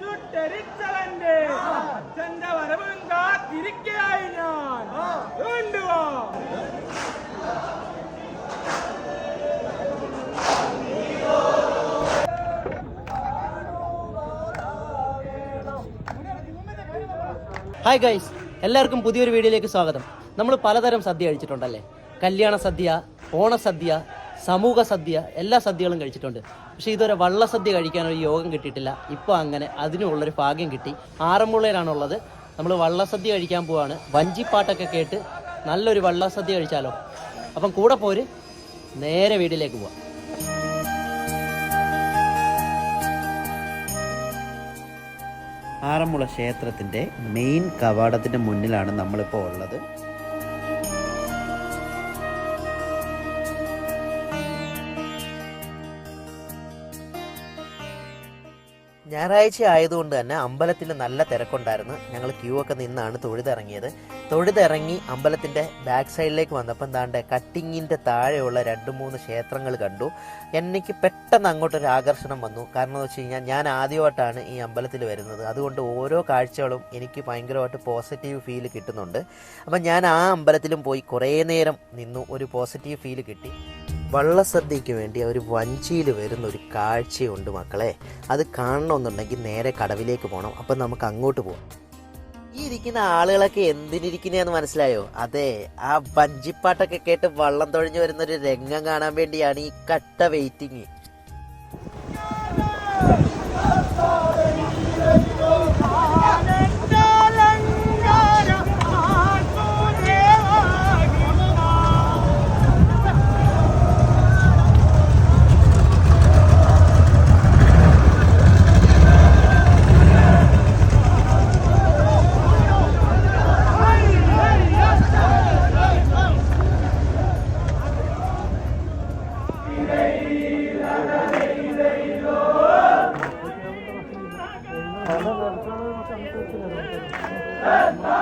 చుట్టరిచ్చ hi guys എല്ലാവർക്കും പുതിയൊരു വീഡിയോയിലേക്ക് സ്വാഗതം. നമ്മൾ പലതരം സദ്യ കഴിച്ചിട്ടുണ്ടല്ലേ? കല്യാണ സദ്യ ഓണസദ്യ സമൂഹ സദ്യ എല്ലാ സദ്യകളും കഴിച്ചിട്ടുണ്ട്. പക്ഷേ ഇതുവരെ വള്ളസദ്യ കഴിക്കാനൊരു യോഗം കിട്ടിയിട്ടില്ല. ഇപ്പോൾ അങ്ങനെ അതിനുള്ളൊരു ഭാഗ്യം കിട്ടി. ആറന്മുളയിലാണുള്ളത്. നമ്മൾ വള്ളസദ്യ കഴിക്കാൻ പോവാണ്. വഞ്ചിപ്പാട്ടൊക്കെ കേട്ട് നല്ലൊരു വള്ളസദ്യ കഴിച്ചാലോ? അപ്പം കൂടെ പോര് നേരെ വീട്ടിലേക്ക് പോവാം. ആറന്മുള ക്ഷേത്രത്തിന്റെ മെയിൻ കവാടത്തിന്റെ മുന്നിലാണ് നമ്മളിപ്പോൾ ഉള്ളത്. ഞായറാഴ്ച ആയതുകൊണ്ട് തന്നെ അമ്പലത്തിൽ നല്ല തിരക്കുണ്ടായിരുന്നു. ഞങ്ങൾ ക്യൂ ഒക്കെ നിന്നാണ് തൊഴുതിറങ്ങിയത്. തൊഴുതിറങ്ങി അമ്പലത്തിന്റെ ബാക്ക് സൈഡിലേക്ക് വന്നപ്പോൾ എന്താണ്ട് കട്ടിങ്ങിന്റെ താഴെയുള്ള രണ്ട് മൂന്ന് ക്ഷേത്രങ്ങൾ കണ്ടു. എനിക്ക് പെട്ടെന്ന് അങ്ങോട്ടൊരു ആകർഷണം വന്നു. കാരണം എന്ന് വെച്ച് കഴിഞ്ഞാൽ ഞാൻ ആദ്യമായിട്ടാണ് ഈ അമ്പലത്തിൽ വരുന്നത്. അതുകൊണ്ട് ഓരോ കാഴ്ചകളും എനിക്ക് ഭയങ്കരമായിട്ട് പോസിറ്റീവ് ഫീൽ കിട്ടുന്നുണ്ട്. അപ്പം ഞാൻ ആ അമ്പലത്തിലും പോയി കുറേ നേരം നിന്നു. ഒരു പോസിറ്റീവ് ഫീൽ കിട്ടി. വള്ളസദ്യക്ക് വേണ്ടി അവർ വഞ്ചിയിൽ വരുന്ന ഒരു കാഴ്ചയുണ്ട് മക്കളെ. അത് കാണണമെന്നുണ്ടെങ്കിൽ നേരെ കടവിലേക്ക് പോകണം അപ്പം നമുക്ക് അങ്ങോട്ട് പോകാം ഈ ഇരിക്കുന്ന ആളുകളൊക്കെ എന്തിനിരിക്കുന്നതെന്ന് മനസ്സിലായോ? അതെ ആ വഞ്ചിപ്പാട്ടൊക്കെ കേട്ട് വള്ളം തൊഴിഞ്ഞു വരുന്ന ഒരു രംഗം കാണാൻ വേണ്ടിയാണ് ഈ കട്ട വെയിറ്റിങ് না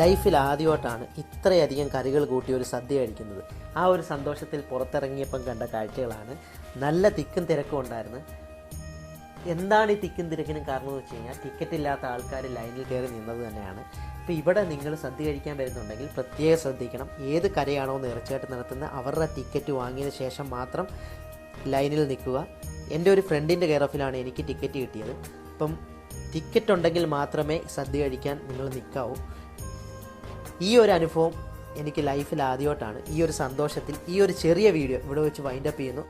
ലൈഫിൽ ആദ്യമായിട്ടാണ് ഇത്രയധികം കറികൾ കൂട്ടി ഒരു സദ്യ കഴിക്കുന്നത്. ആ ഒരു സന്തോഷത്തിൽ പുറത്തിറങ്ങിയപ്പം കണ്ട കാഴ്ചകളാണ്. നല്ല തിക്കും തിരക്കും ഉണ്ടായിരുന്നു. എന്താണ് ഈ തിക്കും തിരക്കിനും കാരണം എന്ന് വെച്ച് കഴിഞ്ഞാൽ ടിക്കറ്റ് ഇല്ലാത്ത ആൾക്കാർ ലൈനിൽ കയറി നിന്നത് തന്നെയാണ്. അപ്പോൾ ഇവിടെ നിങ്ങൾ സദ്യ കഴിക്കാൻ വരുന്നുണ്ടെങ്കിൽ പ്രത്യേകം ശ്രദ്ധിക്കണം. ഏത് കരയാണോ നേർച്ചയായിട്ട് നടത്തുന്നത് അവരുടെ ടിക്കറ്റ് വാങ്ങിയതിന് ശേഷം മാത്രം ലൈനിൽ നിൽക്കുക. എന്റെ ഒരു ഫ്രണ്ടിന്റെ കെയർ ഓഫിലാണ് എനിക്ക് ടിക്കറ്റ് കിട്ടിയത്. അപ്പം ടിക്കറ്റ് ഉണ്ടെങ്കിൽ മാത്രമേ സദ്യ കഴിക്കാൻ നിങ്ങൾ നിൽക്കാവൂ. ഈ ഒരു അനുഭവം എനിക്ക് ലൈഫിൽ ആദ്യമായിട്ടാണ്. ഈ ഒരു സന്തോഷത്തിൽ ഈ ഒരു ചെറിയ വീഡിയോ ഇവിടെ വെച്ച് വൈൻഡപ്പ് ചെയ്യുന്നു.